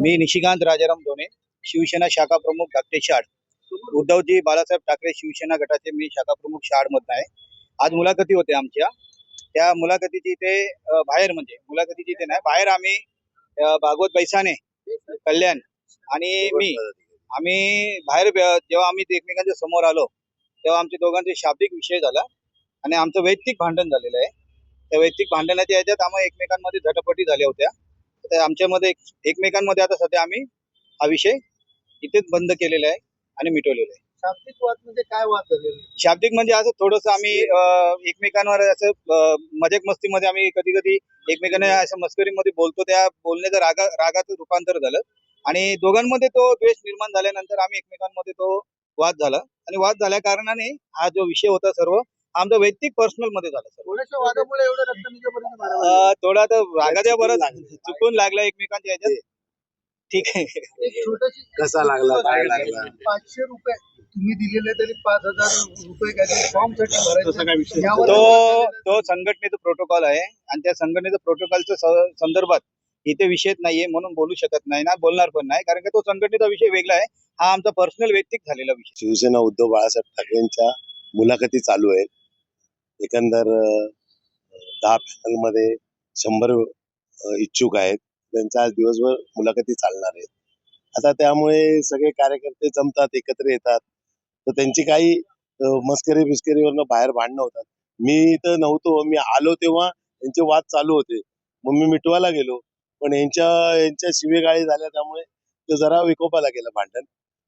मी निशिकांत राजाराम दोने शिवसेना शाखा प्रमुख धाकटे शाड. उद्धवजी बाळासाहेब ठाकरे शिवसेना गटाचे मी शाखा प्रमुख शाडमधनं आहे. आज मुलाखती होत्या आमच्या. त्या मुलाखतीची इथे बाहेर म्हणजे मुलाखतीची इथे नाही बाहेर आम्ही भागवत बैसाने कल्याण आणि मी आम्ही बाहेर जेव्हा आम्ही एकमेकांच्या समोर आलो तेव्हा आमच्या दोघांचे शाब्दिक विषय झाला आणि आमचं वैयक्तिक भांडण झालेलं आहे. त्या वैयक्तिक भांडणाच्या याच्यात आम्हाला एकमेकांमध्ये झटापटी झाल्या होत्या. तर आमच्यामध्ये एक- एकमेकांमध्ये आता सध्या आम्ही हा विषय इथेच बंद केलेला आहे आणि मिटवलेला आहे. शाब्दिक वाद म्हणजे काय वाद झालेले शाब्दिक म्हणजे असं थोडंसं आम्ही एकमेकांवर असं मजाक मस्तीमध्ये आम्ही कधी कधी एकमेकांना असं मस्करीमध्ये बोलतो त्या बोलण्याचं रागा रागाचं रूपांतर झालं आणि दोघांमध्ये तो द्वेष निर्माण झाल्यानंतर आम्ही एकमेकांमध्ये तो वाद झाला. आणि वाद झाल्या कारणाने हा जो विषय होता सर्व आमचा वैयक्तिक पर्सनलमध्ये झाला अं, थोडा तर रागाच्या बरं चुकून लागला एकमेकांच्या याच्यात. ठीक आहे. कसा लागला, काय लागला? पाचशे रुपये तुम्ही दिलेले तरी पाच हजार रुपये काहीतरी फॉर्मसाठी भरायचे. यावर तो तो संघटनेचं प्रोटोकॉल आहे आणि त्या संघटनेचं प्रोटोकॉलच्या संदर्भात इथे विषयच नाहीये म्हणून बोलू शकत नाही ना बोलणार पण नाही. कारण की तो संघटनेचा विषय वेगळा आहे. हा आमचा पर्सनल वैयक्तिक झालेला विषय. शिवसेना उद्धव बाळासाहेब ठाकरेंच्या मुलाखती चालू आहेत. एकंदर दहा पॅनलमध्ये शंभर इच्छुक आहेत. त्यांच्या आज दिवसभर मुलाखती चालणार आहेत. आता त्यामुळे सगळे कार्यकर्ते जमतात एकत्र येतात. तर त्यांची काही मस्करी बिस्करीवरनं बाहेर भांडणं होतात. मी इथं नव्हतो मी आलो तेव्हा यांचे वाद चालू होते. मग मी मिटवायला गेलो. पण यांच्या यांच्या शिवेगाळी झाल्या त्यामुळे ते जरा विकोपाला गेलं भांडण.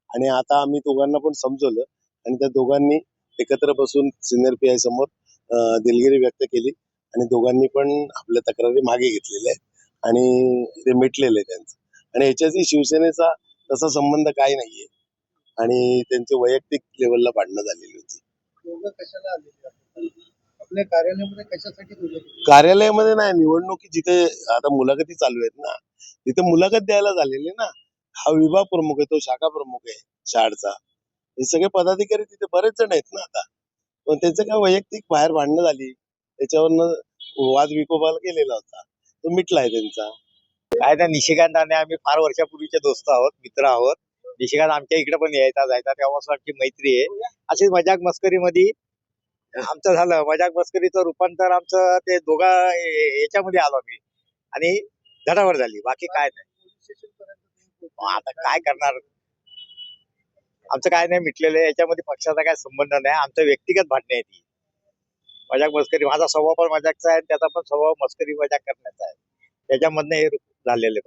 आणि आता आम्ही दोघांना पण समजवलं. आणि त्या दोघांनी एकत्र बसून सिनियर पी आय समोर दिलगिरी व्यक्त केली आणि दोघांनी पण आपल्या तक्रारी मागे घेतलेल्या आहेत आणि ते मिटलेलं आहे त्यांचं. आणि याच्याशी शिवसेनेचा तसा संबंध काही नाहीये. आणि त्यांचे वैयक्तिक लेवलला भांडणं झालेली होती. कार्यालयामध्ये नाही निवडणुकी जिथे आता मुलाखती चालू आहेत ना तिथे मुलाखत द्यायला झालेली ना हा विभाग प्रमुख आहे तो शाखा प्रमुख आहे शाळचा. हे सगळे पदाधिकारी तिथे बरेच जण आहेत ना आता. पण त्यांचं काय वैयक्तिक बाहेर भांडणं झाली. त्याच्यावरनं वाद विकोपाला केलेला होता. तो मिटलाय त्यांचा. काय त्या निशिकांत आणि आम्ही फार वर्षापूर्वीचे दोस्त आहोत मित्र आहोत. निशिकांत आमच्या इकडे पण यायचा जायचा. तेव्हापासून आमची मैत्री आहे. अशीच मजाक मस्करीमध्ये आमचं झालं. मजाक मस्करीचं रूपांतर आमचं ते दोघा याच्यामध्ये आलो आम्ही. आणि धडावर झाली. बाकी काय नाही. आता काय करणार? आमचं काय नाही मिटलेलं आहे. याच्यामध्ये पक्षाचा काय संबंध नाही. आमचं व्यक्तिगत भांडणे आहे ती. मजाक मस्करी. माझा स्वभाव पण मजाकचा आहे आणि त्याचा पण स्वभाव मस्करी मजाक करण्याचा आहे. त्याच्यामधनं हे झालेले